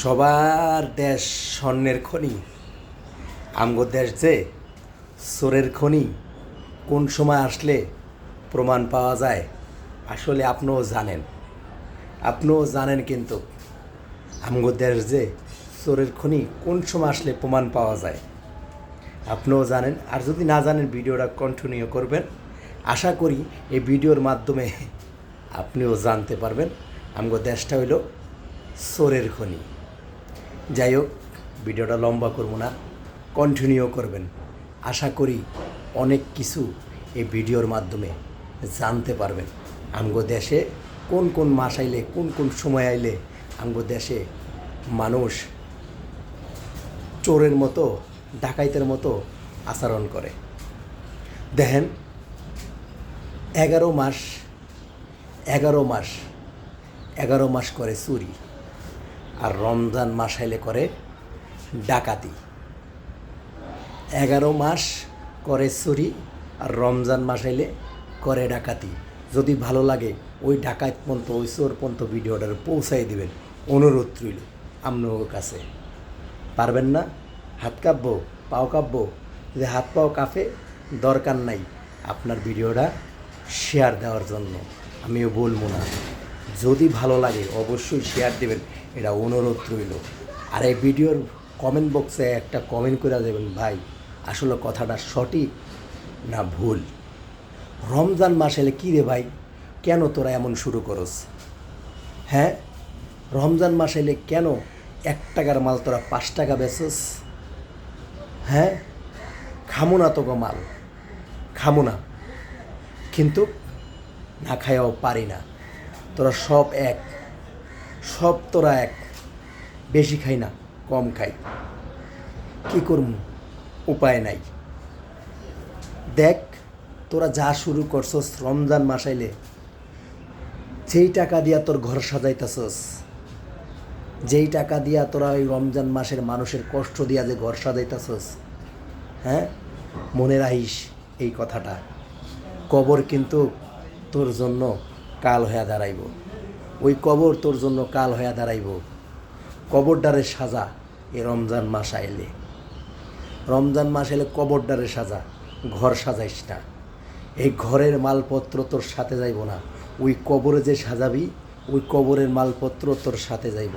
সবার দেশ স্বর্ণের খনি। আমগো দেশ যে সোরের খনি, কোন সময় আসলে প্রমাণ পাওয়া যায়, আসলে আপনিও জানেন। আপনিও জানেন কিন্তু আমগো দেশ যে চোরের খনি কোন সময় আসলে প্রমাণ পাওয়া যায়। আপনিও জানেন, আর যদি না জানেন ভিডিওটা কন্টিনিউ করবেন। আশা করি এই ভিডিওর মাধ্যমে আপনিও জানতে পারবেন, আমগো দেশটা হইল চোরের খনি। যাই হোক, ভিডিওটা লম্বা করব না কন্টিনিউ করবেন। আশা করি অনেক কিছু এই ভিডিওর মাধ্যমে জানতে পারবেন। আমগো দেশে কোন কোন মাস আইলে, কোন কোন সময় আইলে আমগো দেশে মানুষ চোরের মতো, ডাকাইতের মতো আচরণ করে। দেখেন, এগারো মাস এগারো মাস এগারো মাস করে চুরি। আর রমজান মাস আইলে করে ডাকাতি। এগারো মাস করে চুরি আর রমজান মাস আইলে করে ডাকাতি। যদি ভালো লাগে, ওই ডাকাত পর্যন্ত, ওই চোর পর্যন্ত ভিডিওটার পৌঁছাই দেবেন। অনুরোধ রইল আপনার কাছে। পারবেন না? হাত কাঁপবো? পাও কাঁপবো? যে হাত পাও কাঁপে, দরকার নাই আপনার ভিডিওটা শেয়ার দেওয়ার জন্য। আমিও বলব না। যদি ভালো লাগে, অবশ্যই শেয়ার দেবেন। এটা অনুরোধ রইল। আর এই ভিডিওর কমেন্ট বক্সে একটা কমেন্ট করে দেবেন, ভাই, আসলে কথাটা সঠিক না ভুল? রমজান মাস এলে কী রে ভাই? কেন তোরা এমন শুরু করস? হ্যাঁ? রমজান মাস এলে কেন এক টাকার মাল তোরা পাঁচ টাকা বেচস? হ্যাঁ? খামো না তোকে মাল। খামো না। কিন্তু না খাইয়াও পারি না। তোরা সব এক। সব তোরা এক। বেশি খাই না, কম খাই। কি করব উপায় নাই। দেখ, তোরা যা শুরু করছস রমজান মাসাইলে যেই টাকা দিয়া তোর ঘর সাজাইতেছস, যেই টাকা দিয়া তোরা ওই রমজান মাসের মানুষের কষ্ট দিয়া যে ঘর সাজাইতেছস হ্যাঁ? মনে রাখিস এই কথাটা। কবর কিন্তু তোর জন্য কাল হইয়া দাঁড়াইব। ওই কবর তোর জন্য কাল হইয়া দাঁড়াইব। কবরডারে সাজা এ রমজান মাস আইলে। রমজান মাস এলে কবরডারে সাজা, ঘর সাজাইস না। এই ঘরের মালপত্র তোর সাথে যাইব না। ওই কবরে যে সাজাবি, ওই কবরের মালপত্র তোর সাথে যাইব।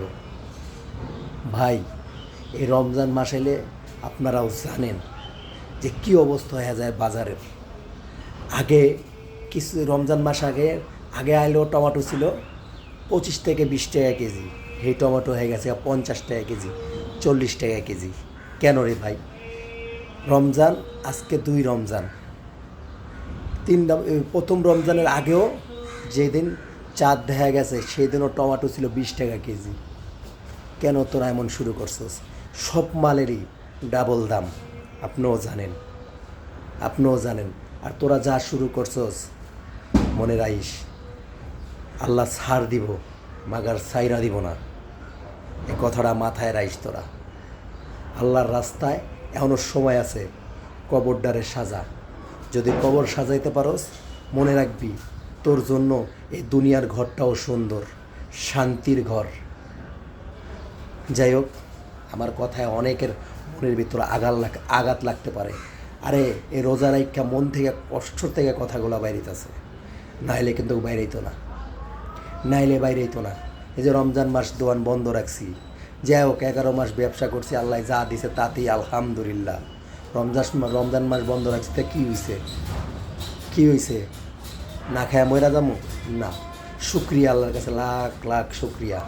ভাই, এই রমজান মাস এলে আপনারাও জানেন যে কি অবস্থা হয়ে যায় বাজারের। আগে কিছু রমজান মাস আগে আগে আইলেও টমেটো ছিল পঁচিশ থেকে বিশ টাকা কেজি। এই টমেটো হয়ে গেছে পঞ্চাশ টাকা কেজি, চল্লিশ টাকা কেজি। কেন রে ভাই? রমজান, আজকে দুই রমজান। তিন প্রথম রমজানের আগেও যেদিন চাঁদ দেখা গেছে, সেদিনও টমেটো ছিল বিশ টাকা কেজি। কেন তোরা এমন শুরু করছস? সব মালেরই ডাবল দাম। আপনিও জানেন। আপনিও জানেন। আর তোরা যা শুরু করছস, মনে রাইস আল্লাহ সার দিব, মাগার সাইরা দিব না। এ কথাটা মাথায় রাইস তোরা। আল্লাহর রাস্তায় এখনও সময় আছে কবরডারে সাজা। যদি কবর সাজাইতে পারোস, মনে রাখবি তোর জন্য এই দুনিয়ার ঘরটাও সুন্দর, শান্তির ঘর। যাই হোক আমার কথায় অনেকের মনের ভিতরে আঘাত লাগ, আঘাত লাগতে পারে। আরে এই রোজা রাইখা মন থেকে, কষ্ট থেকে কথাগুলো বাইরিতেছে। নাইলে কিন্তু বাইরেইতো না। নাইলে বাইরে তো না। এই যে রমজান মাস দোয়ান বন্ধ রাখছি। যাই হোক, এগারো মাস ব্যবসা করছি, আল্লাহ যা দিছে তাতেই আলহামদুলিল্লাহ। রমজান রমজান মাস বন্ধ রাখছি তা কী হয়েছে কী হয়েছে না খায় ময়রা যাব না। শুক্রিয়া আল্লাহর কাছে, লাখ লাখ শুক্রিয়া।